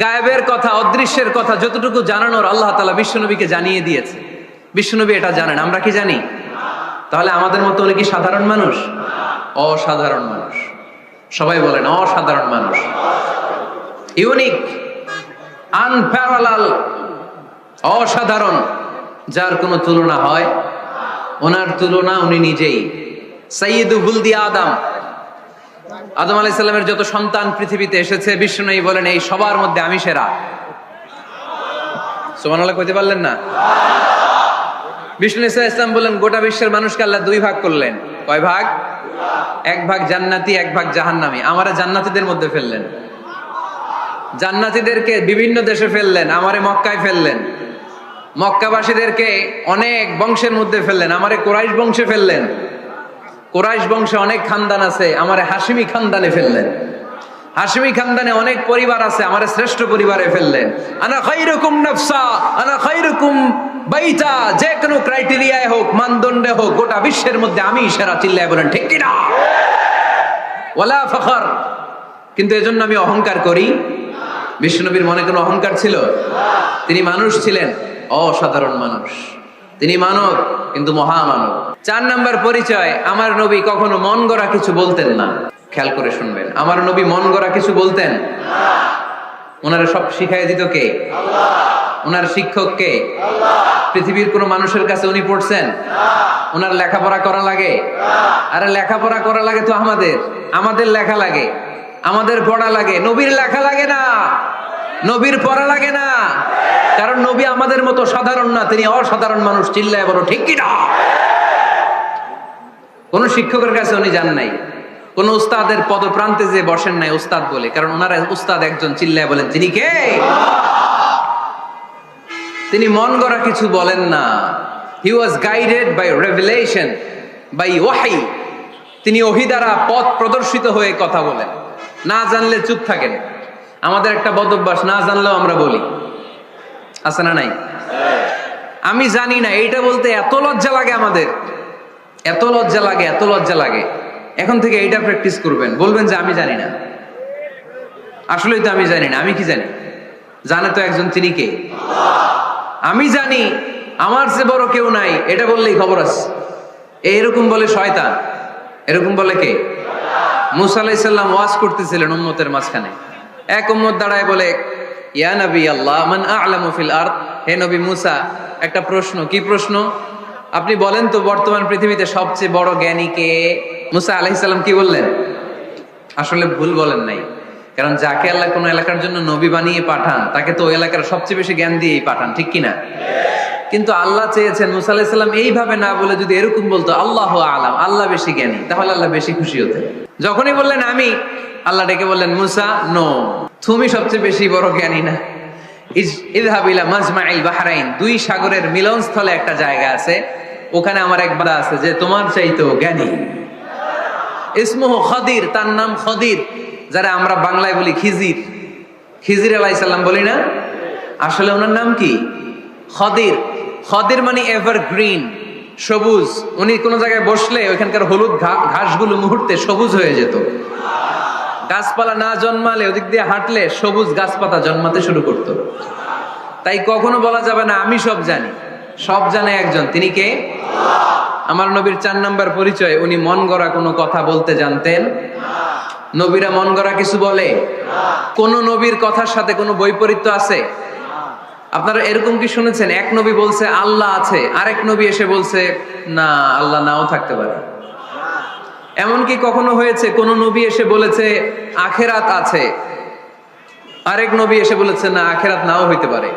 গায়েবের কথা, অদৃশ্যের কথা যতটুকু জানানোর আল্লাহ তালা বিশ্বনবীকে জানিয়ে দিয়েছে। বিশ্বনবী এটা জানেন, আমরা কি জানি? তাহলে আমাদের মতো উনি কি সাধারণ মানুষ? অসাধারণ মানুষ। সবাই বলেন, অসাধারণ মানুষ। ইউনিক, আনপ্যারালাল, অসাধারণ। যার কোনো তুলনা হয়? ওনার তুলনা উনি নিজেই। সাইয়দু বুলদি আদম। আদম আলাইসাল্লামের যত সন্তান পৃথিবীতে এসেছে বিষ্ণু বলেন, এই সবার মধ্যে আমি সেরা। সোমান আল্লাহ কইতে পারলেন না? বিষ্ণু ইসা ইসলাম গোটা বিশ্বের মানুষকে আল্লাহ দুই ভাগ করলেন। কয় ভাগ? এক ভাগ জান্নাতি, এক ভাগ জাহান্নামি। আমারা জান্নাতিদের মধ্যে ফেললেন। জান্নাতিদেরকে বিভিন্ন দেশে ফেললেন, আমারে মক্কায় ফেললেন। মক্কাবাসীদেরকে অনেক বংশের মধ্যে ফেললেন, আমারে কোরাইশ বংশে ফেললেন। কোরাইশ বংশে অনেক খানদান আছে, আমারে হাসিমি খানদানে ফেললেন। হাসিমি খানদানে অনেক পরিবার আছে, আমার শ্রেষ্ঠ পরিবারে ফেললেন। আনা খাইরুকুম নফসা, আনা খাইরুকুম বাইতা, যে কোনো ক্রাইটেরিয়ায় হোক, মানদণ্ডে হোক, গোটা বিশ্বের মধ্যে আমি সেরা চিল্লায় বলেন, ঠিক কিনা? ওয়ালা ফখর। কিন্তু এজন্য আমি অহংকার করি। বিষ্ণুনবীর মনে কোনো অহংকার ছিল? তিনি মানুষ ছিলেন, অসাধারণ মানুষ। তিনি মানব, কিন্তু মহামানব। চার নাম্বার পরিচয়, আমার নবী কখনো মন গড়া কিছু বলতেন না। খেয়াল করে শুনবেন, আমার নবী মন গড়া কিছু বলতেন? ওনারা সব শিখাই দিত কে? ওনার শিক্ষক কে? পৃথিবীর কোন মানুষের কাছে উনি পড়ছেন? ওনার লেখাপড়া করা লাগে? আরে লেখাপড়া করা লাগে তো আমাদের। আমাদের লেখা লাগে। আমাদের পড়া লাগে। নবীর লেখা লাগে না। নবীর পড়া লাগে না। কারণ নবী আমাদের মতো সাধারণ না, তিনি অসাধারণ মানুষ, চিল্লায় বলো, ঠিক কিনা কোন শিক্ষকের কাছে উনি যান নাই। কোন উস্তাদের পদপ্রান্তে যে বসেন নাই, উস্তাদ বলে। কারণ ওনারা উস্তাদ একজন, চিল্লায় বলেন, তিনি কে? তিনি মন গড়া কিছু বলেন না। He was guided by revelation by ওয়াহি তিনি ওহি দ্বারা পথ প্রদর্শিত হয়ে কথা বলেন। না জানলে চুপ থাকেন। আমাদের একটা বদভ্যাস, না জানলেও আমরা বলি। আছে না নাই? আমি জানি না, এইটা বলতে এত লজ্জা লাগে আমাদের। এত লজ্জা লাগে, এত লজ্জা লাগে। এখন থেকে এইটা প্র্যাকটিস করবেন। বলবেন যে আমি জানি না। আসলেই তো আমি জানি না, আমি কি জানি? জানে তো একজন তিনি কে? আমি জানি, আমার যে বড় কেউ নাই, এটা বললেই খবর আছে। এরকম বলে শয়তান। এরকম বলে কে? মুসা আলাইসাল্লাম ওয়াজ করতেছিলেন উম্মতের মাঝখানে। এক উম্মত দাঁড়ায় বলে ইয়া নবী আল্লাহ, মান আ'লামু ফিল আরদ? হে নবী মুসা, একটা প্রশ্ন, কি প্রশ্ন? আপনি বলেন তো বর্তমান পৃথিবীতে সবচেয়ে বড় জ্ঞানী কে? মুসা আলাইহিস কি বললেন? আসলে ভুল বলেন নাই। কারণ যাকে আল্লাহ কোন এলাকার জন্য নবী বানিয়ে পাঠান, তাকে তো ওই এলাকার সবচেয়ে বেশি জ্ঞান দিয়েই পাঠান, ঠিক কিনা? কিন্তু আল্লাহ চেয়েছেন, মুসা আলাহিসাল্লাম এইভাবে না বলে যদি এরকম বলতো, আল্লাহ আলাম, আল্লাহ বেশি জ্ঞানী, তাহলে আল্লাহ বেশি খুশি হতেন। যখনই বললেন আমি, আল্লাহ ডেকে বললেন, মুসা, নো। তুমি সবচেয়ে বেশি বড় জ্ঞানী না। ইজহাবিলা মাজমাইল বাহরাইন। দুই সাগরের মিলনস্থলে একটা জায়গা আছে। ওখানে আমার এক বাদা আছে যে তোমার চাইতো জ্ঞানী। ইসমুহ খদির, তার নাম খদির, যারা আমরা বাংলায় বলি খিজির। খিজির আলাইসাল্লাম বলি না? আসলে ওনার নাম কি? খদির। খদির মানে এভার গ্রিন সবুজ। উনি কোনো জায়গায় বসলে ওইখানকার হলুদ ঘাসগুলো মুহূর্তে সবুজ হয়ে যেত। গাছপালা না জন্মালে ওদিক দিয়ে হাঁটলে সবুজ গাছপাতা জন্মাতে শুরু করতো। তাই কখনো বলা যাবে না আমি সব জানি। সব জানে একজন তিনি কে? আমার নবীর চার নাম্বার পরিচয় উনি মন গড়া কোনো কথা বলতে জানতেন। নবীরা মন গড়া কিছু বলে? কোন নবীর কথার সাথে কোনো বৈপরীত্য আছে? আপনারা এরকম কি শুনেছেন? এক নবী বলছে আল্লাহ আছে আরেক নবী এসে বলছে না আল্লাহ নাও থাকতে পারে। এমনকি কখনো হয়েছে, কোন নবী এসে বলেছে, আখেরাত আছে। আরেক নবী এসে বলেছে, না, আখেরাত নাও হইতে পারে।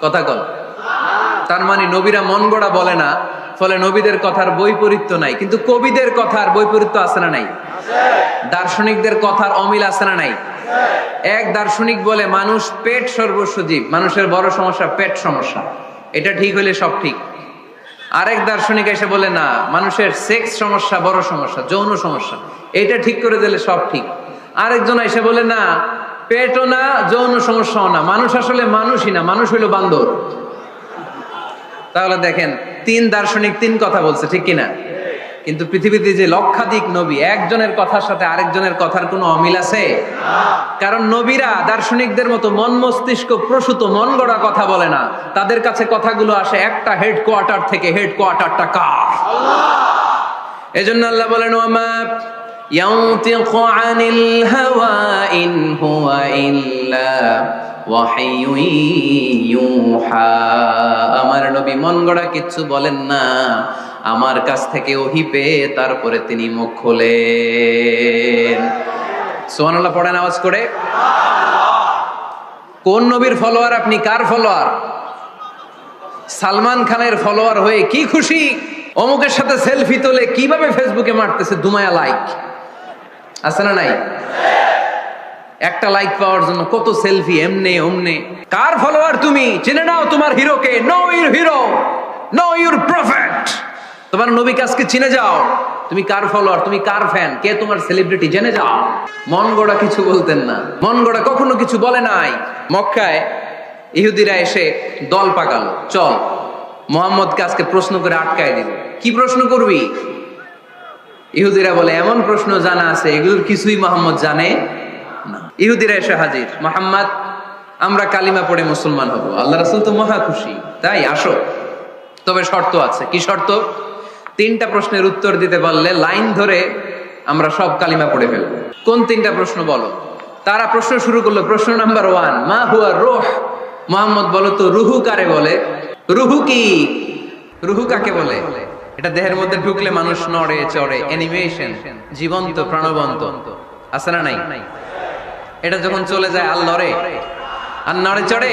কথা কল। তার মানে নবীরা মন গড়া বলে না, ফলে নবীদের কথার বৈপরীত্য নাই। কিন্তু কবিদের কথার বৈপরীত্য আছে না নাই? দার্শনিকদের কথার অমিল আছে না নাই? এক দার্শনিক বলে, মানুষ পেট সর্বস্ব জীব। মানুষের বড় সমস্যা পেট সমস্যা। এটা ঠিক হলে সব ঠিক। আরেক দার্শনিক এসে বলে, না, মানুষের সেক্স সমস্যা বড় সমস্যা, যৌন সমস্যা। এটা ঠিক করে দিলে সব ঠিক। আরেকজন এসে বলে, না, পেটও না, যৌন সমস্যাও না। মানুষ আসলে মানুষই না, মানুষ হইল বান্দর। তাহলে দেখেন, তিন দার্শনিক তিন কথা বলছে, ঠিক কিনা? কিন্তু পৃথিবীতে যে লক্ষাধিক নবী একজনের কথার সাথে আরেকজনের কথার কোনো অমিল আছে কারণ নবীরা দার্শনিকদের মতো মন মস্তিষ্ক প্রসূত মন গড়া কথা বলে না তাদের কাছে কথাগুলো আসে একটা হেডকোয়ার্টার থেকে হেডকোয়ার্টারটা কার এজন্য আল্লাহ বলেন ওয়ামা ينطق عن الهوى إن هو إلا وحي يوحى আমার নবী মন গড়া কিচ্ছু বলেন না আমার কাছ থেকে ওহি পেয়ে তারপরে তিনি মুখ খোলেন। সোহানাল্লাহ পড়েন আওয়াজ করে। কোন নবীর ফলোয়ার, আপনি কার ফলোয়ার? সালমান খানের ফলোয়ার হয়ে কি খুশি? অমুকের সাথে সেলফি তোলে কীভাবে ফেসবুকে মারতেছে দুমায়া লাইক? আছে না নাই? একটা লাইক পাওয়ার জন্য কত সেলফি, এমনে অমনে। কার ফলোয়ার তুমি? চিনে নাও তোমার হিরোকে। Know your hero know your prophet তোমার নবীকে আজকে চিনে যাও। তুমি কার ফলোয়ার তুমি কার ফ্যান কে তোমার সেলিব্রিটি জেনে যাও। মন গড়া কিছু বলতেন না। মন গড়া কখনো কিছু বলে নাই। মক্কায় ইহুদিরা এসে দল পাকালো। চল মোহাম্মদকে আজকে প্রশ্ন করে আটকায় দিল। কি প্রশ্ন করবি? ইহুদিরা বলে, এমন প্রশ্ন জানা আছে, এগুলোর কিছুই মোহাম্মদ জানে না। ইহুদিরা এসে হাজির। মোহাম্মদ, আমরা কালিমা পড়ে মুসলমান হব। আল্লাহ রাসুল তো মহা খুশি। তাই, আসো। তবে শর্ত আছে। কি শর্ত? তিনটা প্রশ্নের উত্তর দিতে পারলে লাইন ধরে আমরা সব কালিমা পড়ে ফেলব। কোন তিনটা প্রশ্ন বলো? তারা প্রশ্ন শুরু করল, প্রশ্ন নাম্বার ওয়ান মা হুয়া রোহ? মোহাম্মদ বলো তো, রুহু কারে বলে? রুহু কি? রুহু কাকে বলে? এটা দেহের মধ্যে ঢুকলে মানুষ নড়ে, চড়ে অ্যানিমেশন জীবন্ত, প্রাণবন্ত। আছে না নাই? এটা যখন চলে যায় আর লড়ে আর নড়ে, চড়ে?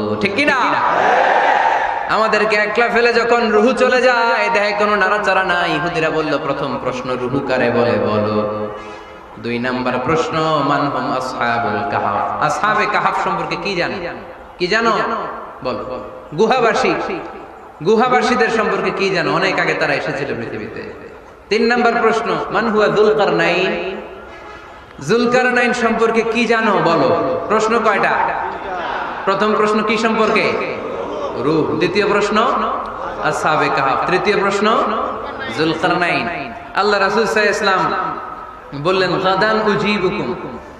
ঠিক কি না আমাদেরকে একলা ফেলে যখন রুহু চলে যায় দেখে কোনো নাড়াচাড়া নাই। ইহুদিরা বলল, প্রথম প্রশ্ন, রুহু কারে বলে? বলো, দুই নাম্বার প্রশ্ন মানহুম আসহাবুল কাহাফ আসহাবে কাহাফ সম্পর্কে কি জানো? কি জানো? বলো। গুহাবাসী। গুহাবাসীদের সম্পর্কে কি জানো? অনেক আগে তারা এসেছিল পৃথিবীতে। তিন নাম্বার প্রশ্ন, মান হুয়া দুলকার নাইন জুলকার নাইন সম্পর্কে কি জানো? বলো। প্রশ্ন কয়টা? প্রথম প্রশ্ন কি সম্পর্কে? রূপ। দ্বিতীয় প্রশ্ন কাহাফ তৃতীয় প্রশ্ন আল্লাহ রাসুল ইসলাম বললেন, গাদান উজিবুকুম।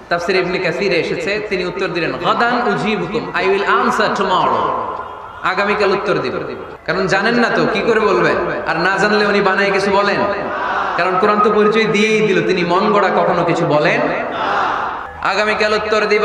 তাফসির ইবনে কাসিরে এসেছে, তিনি উত্তর দিলেন, গাদান উজিবুকুম। আই উইল আনসার টুমরো আগামীকাল উত্তর দিব। কারণ জানেন না তো, কি করে বলবেন? আর না জানলে উনি বানায় কিছু বলেন? কারণ কোরআন তো পরিচয় দিয়েই দিল, তিনি মন গড়া কখনো কিছু বলেন? আগামীকাল উত্তর দিব।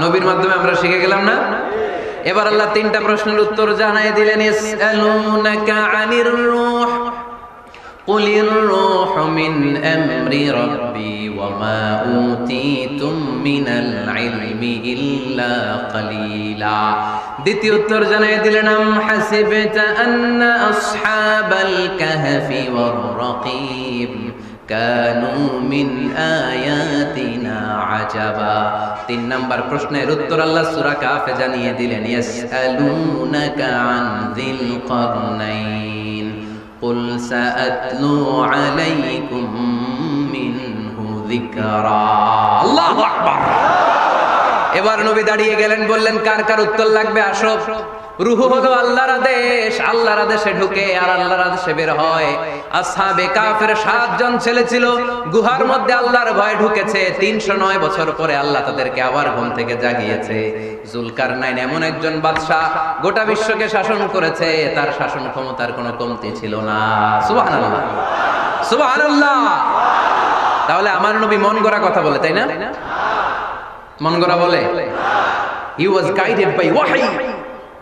নবীর মাধ্যমে আমরা শিখে গেলাম না এবার আল্লাহ তিনটা প্রশ্নের উত্তর জানাই দিলেন ইসআলুনাকা আনির রূহ قل الروح من أمر ربي وما أوتيتم من العلم إلا قليلا দ্বিতীয় উত্তর জানাই দিলেন আম হাসিবতা আন্না আসহাবাল কাহফি ওয়ার রাকিব কানু মিন আয়াতিনা আজাবা তিন নাম্বার প্রশ্নের উত্তর আল্লাহ সূরা কাফে জানিয়ে দিলেন ইয়াসআলুনাকা আন যিল কারনাইন قل سأتلو عليكم منه ذكرا الله أكبر এবার নবী দাঁড়িয়ে গেলেন বললেন কার কার উত্তর লাগবে আসো গুহার মধ্যে আল্লাহর ভয় ঢুকেছে। তিনশো নয় বছর পরে আল্লাহ তাদেরকে আবার ঘুম থেকে জাগিয়েছে। জুলকার নাইন এমন একজন বাদশাহ গোটা বিশ্বকে শাসন করেছে, তার শাসন ক্ষমতার কোনো কমতি ছিল না। সুবহানাল্লাহ। তাহলে আমার নবী মন গড়া কথা বলে, তাই না? মন গড়া বলে। He was guided by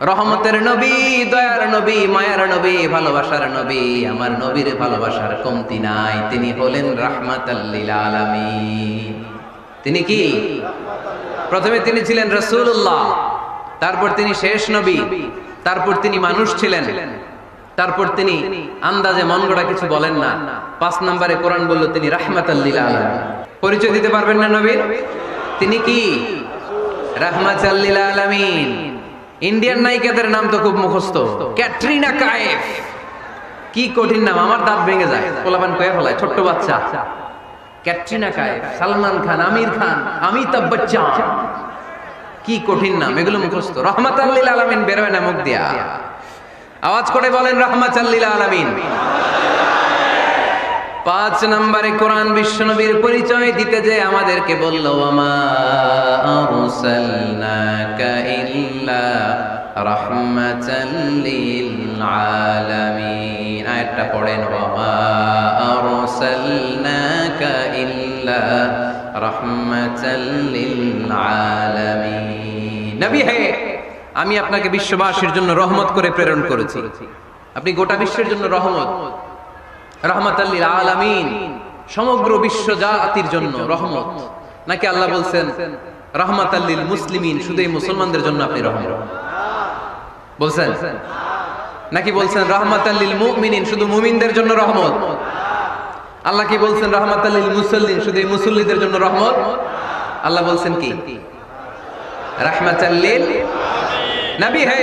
রহমতের নবী, দয়ার নবী, মায়ার নবী, ভালোবাসার নবী, আমার নবীর ভালোবাসার কমতি নাই। তিনি হলেন আলামিন। তিনি কি? প্রথমে তিনি ছিলেন রাসূলুল্লাহ, তারপর তিনি শেষ নবী, তারপর তিনি মানুষ ছিলেন, তারপর তিনি আন্দাজে মন গড়া কিছু বলেন না। পাঁচ নম্বরে কোরআন বলল, তিনি আলামিন। পরিচয় দিতে পারবেন না নবীর? তিনি কি? রাহমাতাল্লিল আলামিন। ইন্ডিয়ান নায়িকাদের নাম তো খুব মুখস্থ। ক্যাটরিনা কায়েফ। কি কঠিন নাম, আমার দাঁত ভেঙে যায়। পোলাপান কয়ে ফেলায়, ছোট্ট বাচ্চা। ক্যাটরিনা কায়েফ, সালমান খান, আমির খান, অমিতাভ বচ্চন। কি কঠিন নাম, এগুলো মুখস্থ। রহমাত আল্লিল আলামিন বেরোয় না মুখ দিয়া। আওয়াজ করে বলেন রহমাত আল্লিল আলামিন। পাঁচ নম্বরে কোরআন বিশ্বনবীর পরিচয় দিতে যে আমাদেরকে বলল আয়াতটা পড়েন হে, আমি আপনাকে বিশ্ববাসীর জন্য রহমত করে প্রেরণ করেছি। আপনি গোটা বিশ্বের জন্য রহমত। রহমতাল্লিল আলামিন, সমগ্র বিশ্ব জাতির জন্য রহমত। নাকি আল্লাহ বলছেন রহমতাল্লিল মুসলিমিন, শুধু এই মুসলমানদের জন্য আপনি রহমত? বলছেন? নাকি বলছেন রহমতাল্লিল মুমিনিন, শুধু মুমিনদের জন্য রহমত? আল্লাহ কি বলছেন রহমতাল্লিল মুসল্লিন, শুধু এই মুসল্লিদের জন্য রহমত? আল্লাহ বলছেন কি? রহমতাল্লিল নবী হে